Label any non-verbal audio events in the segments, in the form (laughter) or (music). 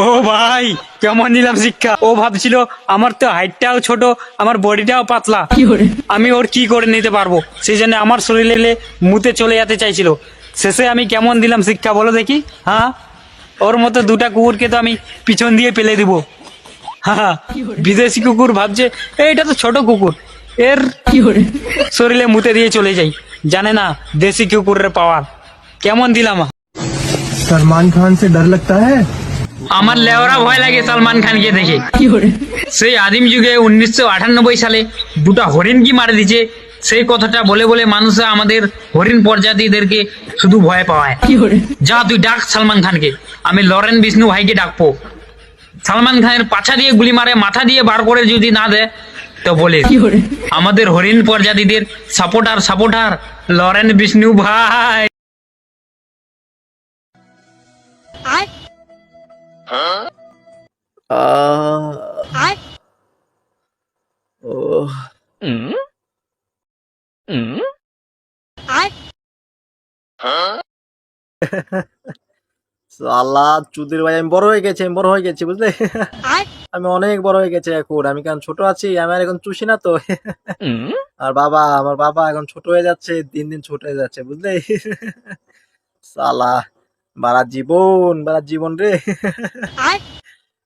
ও ভাই কেমন নিলাম শিক্ষা? ও ভাবছিল আমার তো হাইটটাও ছোট আমার বডিটাও পাতলা। আমি ওর কি করে নিতে পারব? সেই জন্য আমার শরীরে মুতে চলে যেতে চাইছিল। শেষে আমি কেমন দিলাম শিক্ষা বলো দেখি? হ্যাঁ? ওর মতো দুটা কুকুরকে তো আমি পিছন দিয়ে পেলে দিব। হ্যাঁ বিদেশি কুকুর ভাবছে এইটা তো ছোট কুকুর। এর শরীরে মুতে দিয়ে চলে যাই। জানে না দেশি কুকুরের পাওয়ার। কেমন দিলাম? সলমান খান সে ডর লগতা হ্যাঁ? আমার লেওরা ভয় লাগে সালমান খানকে দেখে। সেই আদিম যুগে উনিশশো আটানব্বই সালে দুটা হরিণ কি মারা দিছে সেই কথাটা বলে বলে মানুষ আমাদের হরিণ প্রজাতিদেরকে শুধু ভয় পাওয়ায়। যা তুই ডাক সালমান খানকে, আমি লরেন বিষ্ণু ভাইকে ডাকবো। সালমান খানের পাছা দিয়ে গুলি মারে, মাথা দিয়ে বার করে যদি না দেয়, তো বলে, আমাদের হরিণ প্রজাতিদের সাপোর্টার সাপোর্টার, লরেন বিষ্ণু ভাই। Uh, oh. (laughs) আল্লাহ চুদির ভাই আমি বড় হয়ে গেছি আমি বড় হয়ে গেছি বুঝলে? (laughs) আমি অনেক বড় হয়ে গেছি এখন আমি কারণ ছোট আছি আমি আর এখন চুষি না তো। (laughs) আর বাবা আমার বাবা এখন ছোট হয়ে যাচ্ছে দিন দিন ছোট হয়ে যাচ্ছে বুঝলে? সালা বাড়া জীবন বাড়া জীবন রে।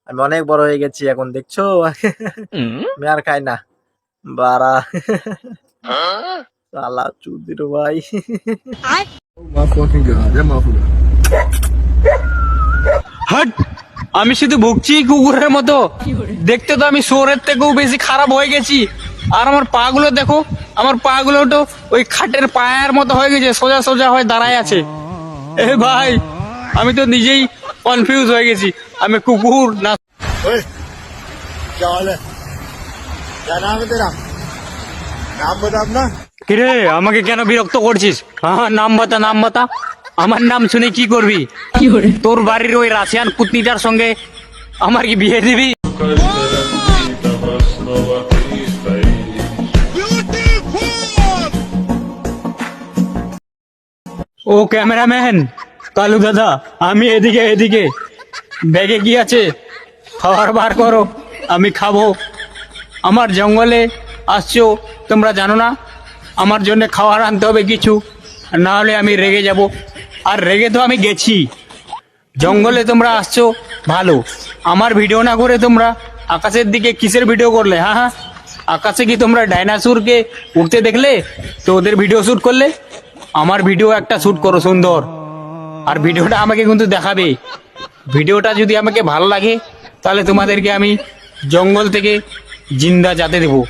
আমি অনেক বড় হয়ে গেছি এখন দেখছ? আমি আর খাই না। বাড়া সালা চুদির ভাই। হাট আমি শুধু ভুগছি কুকুরের মতো। দেখতে তো আমি শোরের থেকেও বেশি খারাপ হয়ে গেছি। আর আমার পা গুলো দেখো আমার পা গুলো তো ওই খাটের পায়ের মতো হয়ে গেছে সোজা সোজা হয়ে দাঁড়ায় আছে। এ ভাই আমি তো নিজেই কনফিউজ হয়ে গেছি আমি কুকুর না কিরে আমাকে কেন বিরক্ত করছিস হ্যাঁ নাম বাতা নাম বাতা আমার নাম শুনে কি করবি তোর বাড়ির ওই রাশিয়ান পুতনিটার সঙ্গে আমার কি বিয়ে দিবি ও ক্যামেরাম্যান কালু দাদা, আমি এদিকে এদিকে। ব্যাগে কি আছে? খাবার বার করো, আমি খাব। আমার জঙ্গলে আসছো, তোমরা জানো না? আমার জন্য খাবার আনতে হবে কিছু, না হলে আমি রেগে যাব। আর রেগে তো আমি গেছি। জঙ্গলে তোমরা আসছো, ভালো। আমার ভিডিও না করে তোমরা আকাশের দিকে কিসের ভিডিও করলে হ্যাঁ হ্যাঁ আকাশে কি তোমরা ডাইনাসুরকে উঠতে দেখলে? তো ওদের ভিডিও শ্যুট করলে? আমার ভিডিও একটা শ্যুট করো, সুন্দর। আর ভিডিওটা আমাকে কিন্তু দেখাবে। ভিডিওটা যদি আমাকে ভালো লাগে, তাহলে তোমাদেরকে আমি জঙ্গল থেকে জিন্দা যাতে দেবো।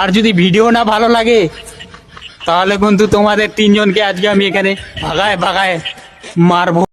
আর যদি ভিডিও না ভালো লাগে, তাহলে কিন্তু তোমাদের তিনজনকে আজকে আমি এখানে ভাগায় ভাগায় মারবো।